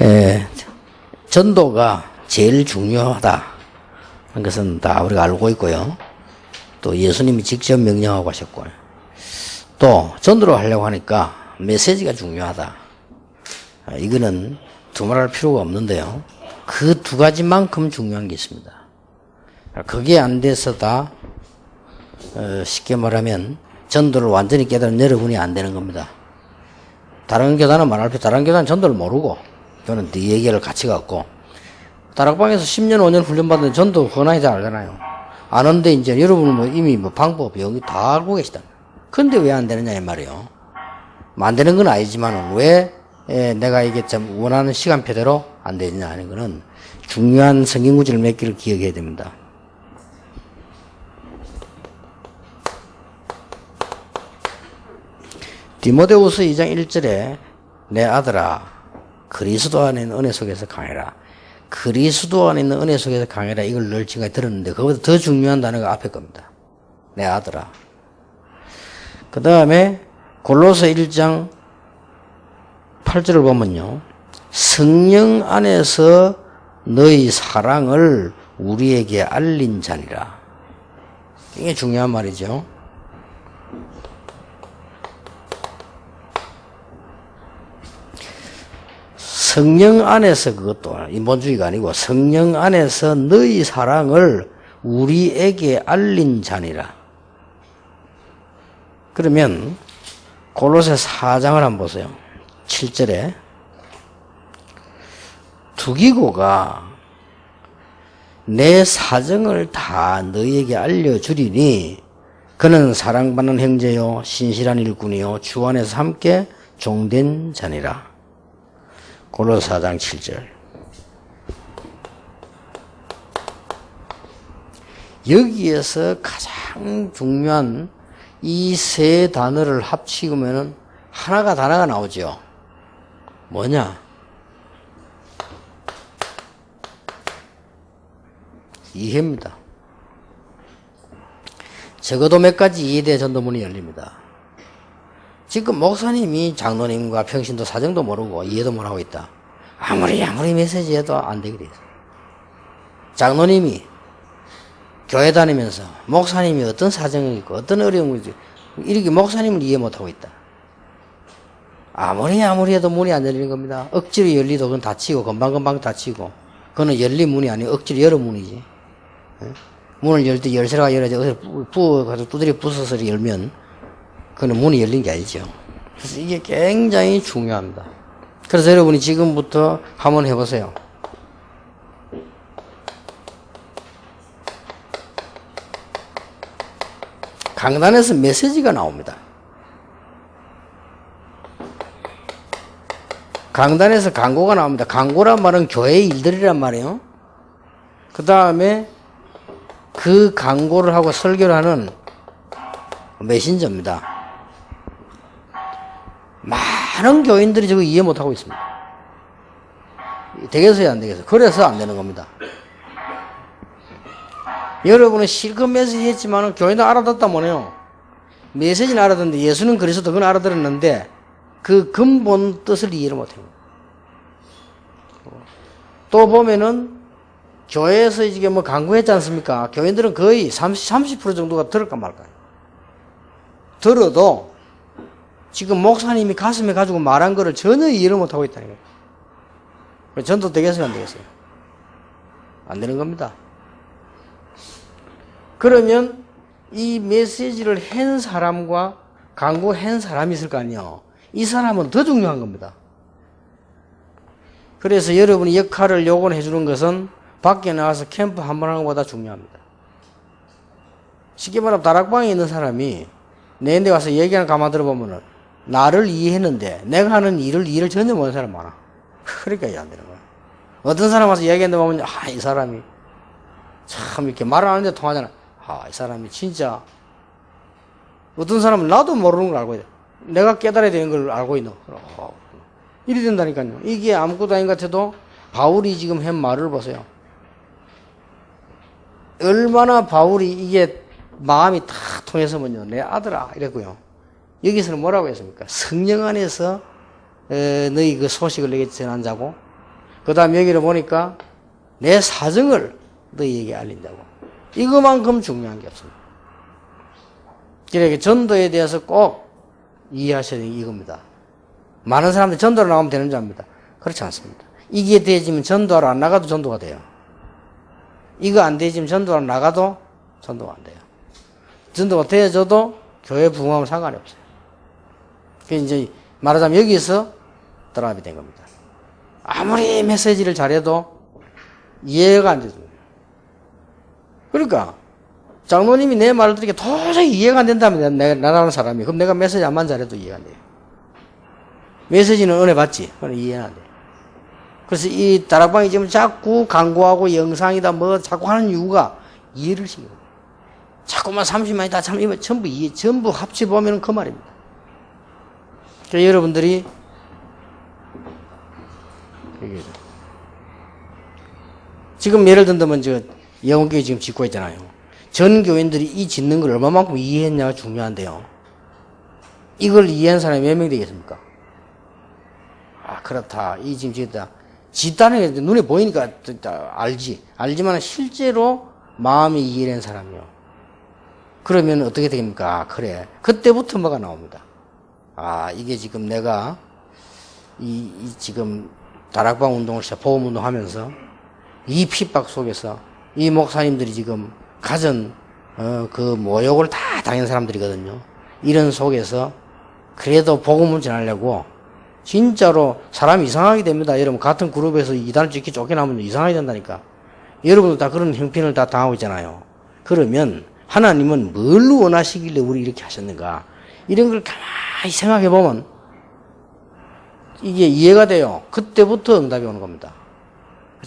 에, 전도가 제일 중요하다. 하는 것은 다 우리가 알고 있고요. 또 예수님이 직접 명령하고 하셨고, 또 전도를 하려고 하니까 메시지가 중요하다. 아, 이거는 두말할 필요가 없는데요. 그 두 가지만큼 중요한 게 있습니다. 그게 안 돼서 다 어, 쉽게 말하면 전도를 완전히 깨달은 여러분이 안 되는 겁니다. 다른 교단은 말할 필요, 다른 교단은 전도를 모르고, 저는 네 얘기를 같이 갖고, 다락방에서 10년, 5년 훈련받은 전도 다 알잖아요. 아는데 이제 여러분은 뭐 이미 뭐 방법, 여기 다 알고 계시다. 근데 왜 안 되느냐, 이 말이에요. 뭐 안 되는 건 아니지만 왜 에, 내가 이게 좀 원하는 시간표대로 안 되느냐 하는 거는 중요한 성경 구절 몇 개를 기억해야 됩니다. 디모데후서 2장 1절에 내 아들아 그리스도 안에 있는 은혜 속에서 강해라. 그리스도 안에 있는 은혜 속에서 강해라. 이걸 늘 지금까지 들었는데 그보다 더 중요한 단어가 앞에 겁니다. 내 아들아. 그 다음에 골로새 1장 8절을 보면요. 성령 안에서 너희 사랑을 우리에게 알린 자니라. 이게 중요한 말이죠. 성령 안에서 그것도 인본주의가 아니고 성령 안에서 너희 사랑을 우리에게 알린 자니라. 그러면 골로새 4장을 한번 보세요. 7절에 두기고가 내 사정을 다 너희에게 알려주리니 그는 사랑받는 형제요 신실한 일꾼이요 주 안에서 함께 종된 자니라. 4장 7절 여기에서 가장 중요한 이 세 단어를 합치면은 하나가 단어가 나오죠. 뭐냐? 이해입니다. 적어도 몇 가지 이해대 전도문이 열립니다. 지금 목사님이 장로님과 평신도 사정도 모르고 이해도 못하고 있다. 아무리 아무리 메시지 해도 안 되게 돼 있어. 장로님이 교회 다니면서 목사님이 어떤 사정이 있고 어떤 어려움이 있고 이렇게 목사님을 이해 못하고 있다. 아무리 아무리 해도 문이 안 열리는 겁니다. 억지로 열리도 그건 닫히고 금방금방 닫히고 그거는 열린 문이 아니고 억지로 열어 문이지. 예? 문을 열 때 열쇠가 열어져 어디서 부어 가지고 두드려 부숴서 열면 그거는 문이 열린 게 아니죠. 그래서 이게 굉장히 중요합니다. 그래서 여러분이 지금부터 한번 해보세요. 강단에서 메시지가 나옵니다. 강단에서 광고가 나옵니다. 광고란 말은 교회의 일들이란 말이에요. 그 다음에 그 광고를 하고 설교를 하는 메신저입니다. 많은 교인들이 저거 이해 못하고 있습니다. 되겠어요, 안 되겠어요? 그래서 안 되는 겁니다. 여러분은 실컷 메시지 했지만 교인도 알아듣다 뭐네요. 메시지는 알아듣는데 예수는 그리스도 그건 알아들었는데 그 근본 뜻을 이해를 못해요. 또 보면은 교회에서 이게 뭐 강구했지 않습니까? 교인들은 거의 30, 30% 정도가 들을까 말까. 들어도 지금 목사님이 가슴에 가지고 말한 거를 전혀 이해를 못하고 있다는 거예요. 전도 되겠어요, 안 되겠어요? 안 되는 겁니다. 그러면 이 메시지를 한 사람과 강구한 사람이 있을 거 아니에요. 이 사람은 더 중요한 겁니다. 그래서 여러분이 역할을 요구해 주는 것은 밖에 나가서 캠프 한 번 하는 것보다 중요합니다. 쉽게 말하면 다락방에 있는 사람이 내데 와서 얘기하는 가만 들어보면은 나를 이해했는데 내가 하는 일을 일을 전혀 모르는 사람 많아. 그러니까 이해 안 되는 거야. 어떤 사람 와서 얘기하는데 보면 아, 이 사람이 참 이렇게 말을 하는데 통하잖아. 아, 이 사람이 진짜 어떤 사람은 나도 모르는 걸 알고 있다. 내가 깨달아야 되는 걸 알고 있노. 어, 이리 된다니까요. 이게 아무것도 아닌 것 같아도 바울이 지금 한 말을 보세요. 얼마나 바울이 이게 마음이 탁 통해서면요. 내 아들아 이랬고요. 여기서는 뭐라고 했습니까? 성령 안에서 에, 너희 그 소식을 내게 전한 자고 그 다음 여기를 보니까 내 사정을 너희에게 알린다고. 이거만큼 중요한 게 없습니다. 그러니까 전도에 대해서 꼭 이해하셔야 되는 게 이겁니다. 많은 사람들이 전도로 나가면 되는 줄 압니다. 그렇지 않습니다. 이게 되지면 전도하러 안 나가도 전도가 돼요. 이거 안 되지면 전도하러 나가도 전도가 안 돼요. 전도가 되어져도 교회 부흥하면 상관이 없어요. 그 이제 말하자면 여기서 드랍이 된 겁니다. 아무리 메시지를 잘해도 이해가 안 되죠. 그러니까 장로님이 내 말을 들으니까 도저히 이해가 안 된다면 내가 나라는 사람이 그럼 내가 메시지 안만 잘해도 이해가 안 돼요. 메시지는 은혜 받지. 그건 이해는 안 돼. 그래서 이 다락방이 지금 자꾸 광고하고 영상이다 뭐 자꾸 하는 이유가 이해를 시켜요. 자꾸만 30만이 다 참, 이거 전부 이해, 전부 합치 보면 그 말입니다. 그러니까 여러분들이 지금 예를 든다면 저 영원교회 지금 짓고 있잖아요. 전 교인들이 이 짓는 걸 얼마만큼 이해했냐가 중요한데요. 이걸 이해한 사람이 몇 명 되겠습니까? 아, 그렇다. 이 지금 짓다. 게 눈에 보이니까 알지. 알지만 실제로 마음이 이해된 사람이요. 그러면 어떻게 됩니까? 아, 그래. 그때부터 뭐가 나옵니다. 아, 이게 지금 내가 이, 이 지금 다락방 운동을 시작, 보험 운동 하면서 이 핍박 속에서 이 목사님들이 지금 가진 어, 그 모욕을 다 당한 사람들이거든요. 이런 속에서 그래도 복음을 전하려고 진짜로 사람이 이상하게 됩니다. 여러분 같은 그룹에서 이단을 찍기 쫓겨나면 이상하게 된다니까. 여러분도 다 그런 형편을 다 당하고 있잖아요. 그러면 하나님은 뭘 원하시길래 우리 이렇게 하셨는가? 이런 걸 가만히 생각해 보면 이게 이해가 돼요. 그때부터 응답이 오는 겁니다.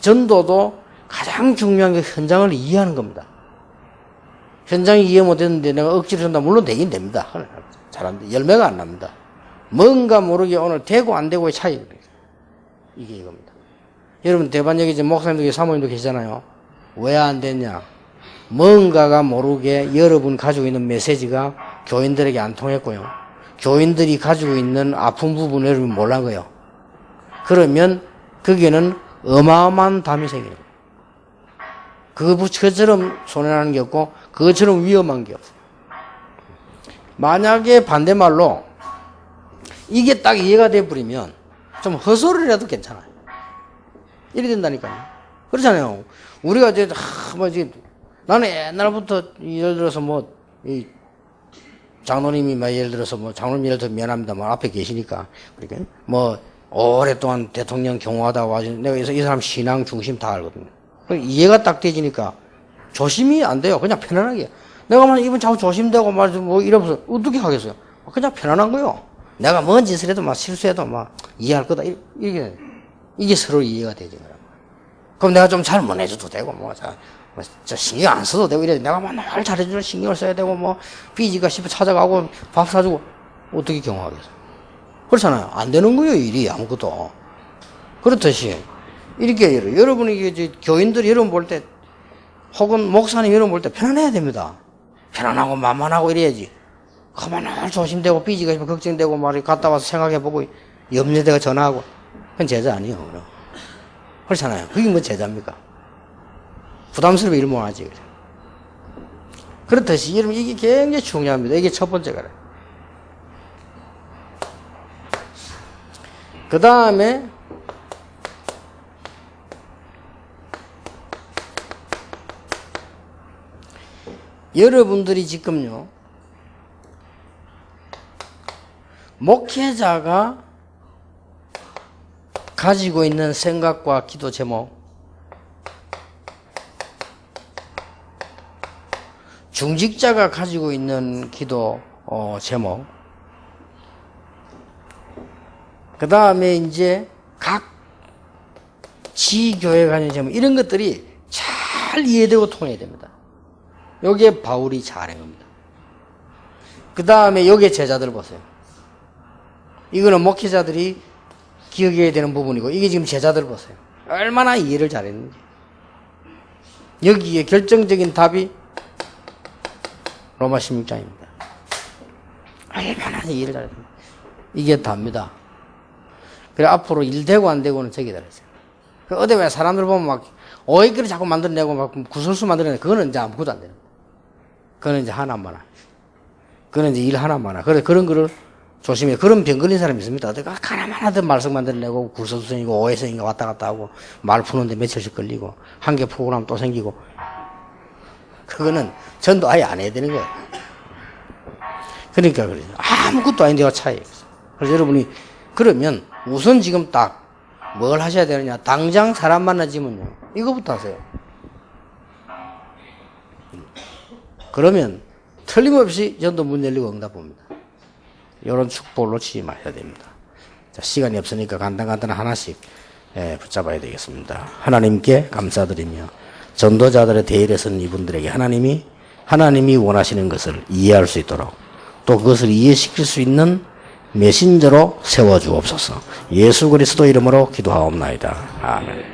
전도도 가장 중요한 게 현장을 이해하는 겁니다. 현장이 이해 못했는데 내가 억지로 전다 물론 되긴 됩니다. 잘안 돼. 열매가 안 납니다. 뭔가 모르게 오늘 되고 안 되고의 차이입니다. 이게 이겁니다. 여러분 대반 여기 이제 목사님도 사모님도 계시잖아요. 왜 안 됐냐? 뭔가가 모르게 여러분 가지고 있는 메시지가 교인들에게 안 통했고요. 교인들이 가지고 있는 아픈 부분을 여러분 거예요. 그러면 거기에는 어마어마한 담이 생기는 거예요. 그 그처럼 손해나는 게 없고 그것처럼 위험한 게 없어요. 만약에 반대말로 이게 딱 이해가 돼버리면 좀 헛소리라도 괜찮아요. 이래 된다니까요. 그렇잖아요. 우리가 이제, 하, 뭐, 이제, 나는 옛날부터 예를 들어서 뭐, 이, 장로님이 막 예를 들어서 뭐, 장로님 예를 들어 미안합니다. 뭐, 앞에 계시니까. 그러니까, 뭐, 오랫동안 대통령 경호하다 와서 내가 이 사람 신앙 중심 다 알거든요. 이해가 딱 되지니까 조심이 안 돼요. 그냥 편안하게. 내가 만 이분 자꾸 조심되고 말이죠. 뭐 이러면서 어떻게 하겠어요? 그냥 편안한 거요. 내가 뭔 짓을 해도 막 실수해도 막 이해할 거다. 이게, 이게 서로 이해가 되지. 그럼 내가 좀 잘 못 해줘도 되고, 뭐, 자, 뭐, 저 신경 안 써도 되고 이래. 내가 막날 잘해주는 신경을 써야 되고, 뭐, 삐지가 싶어 찾아가고 밥 사주고, 어떻게 경호하겠어? 그렇잖아요. 안 되는 거예요, 일이 아무것도. 그렇듯이, 이렇게, 여러분이 교인들이 여러분 볼 때, 혹은 목사님 여러분 볼 때 편안해야 됩니다. 편안하고 만만하고 이래야지. 가만히 조심되고 삐지가 있으면 걱정되고 말이 갔다 와서 생각해보고 염려대가 전화하고 그건 제자 아니에요. 그럼. 그렇잖아요. 그게 뭐 제자입니까? 부담스럽게 일 못하지. 그래. 그렇듯이 여러분 이게 굉장히 중요합니다. 이게 첫 번째가. 그 다음에 여러분들이 지금요 목회자가 가지고 있는 생각과 기도 제목 중직자가 가지고 있는 기도 어, 제목 그 다음에 이제 각 지교회가 있는 제목 이런 것들이 잘 이해되고 통해야 됩니다. 여기에 바울이 잘한 겁니다. 그 다음에 여기에 제자들 보세요. 이거는 목회자들이 기억해야 되는 부분이고 이게 지금 제자들 보세요. 얼마나 이해를 잘했는지. 여기에 결정적인 답이 로마 16장입니다. 얼마나 이해를 잘했는지. 이게 답니다. 그래 앞으로 일 되고 안 되고는 저기다 그랬어요. 그 어디 왜 사람들 보면 막 오해기를 자꾸 만들어내고 막 구설수 만들어내 그거는 이제 아무것도 안 되는 거예요. 그거는 이제 하나만 하. 그거는 이제 일 하나만 하. 그래 그런 거를 조심해. 그런 병 걸린 사람이 있습니다. 어디가 하나만 하든 말썽 만들어내고 구설수생이고 오해성이고 왔다 갔다 하고 말 푸는데 며칠씩 걸리고 한 개 푸고 나면 또 생기고 그거는 전도 아예 안 해야 되는 거예요. 그러니까 그래요. 아무것도 아닌데가 차이. 그래서 여러분이 그러면 우선 지금 딱 뭘 하셔야 되느냐. 당장 사람 만나지면요. 이거부터 하세요. 그러면 틀림없이 전도 문 열리고 응답 봅니다. 이런 축복을 놓치지 마셔야 됩니다. 자, 시간이 없으니까 간단간단 하나씩 예, 붙잡아야 되겠습니다. 하나님께 감사드리며 전도자들의 대일에 선 이분들에게 하나님이 하나님이 원하시는 것을 이해할 수 있도록 또 그것을 이해시킬 수 있는 메신저로 세워 주옵소서. 예수 그리스도 이름으로 기도하옵나이다. 아멘.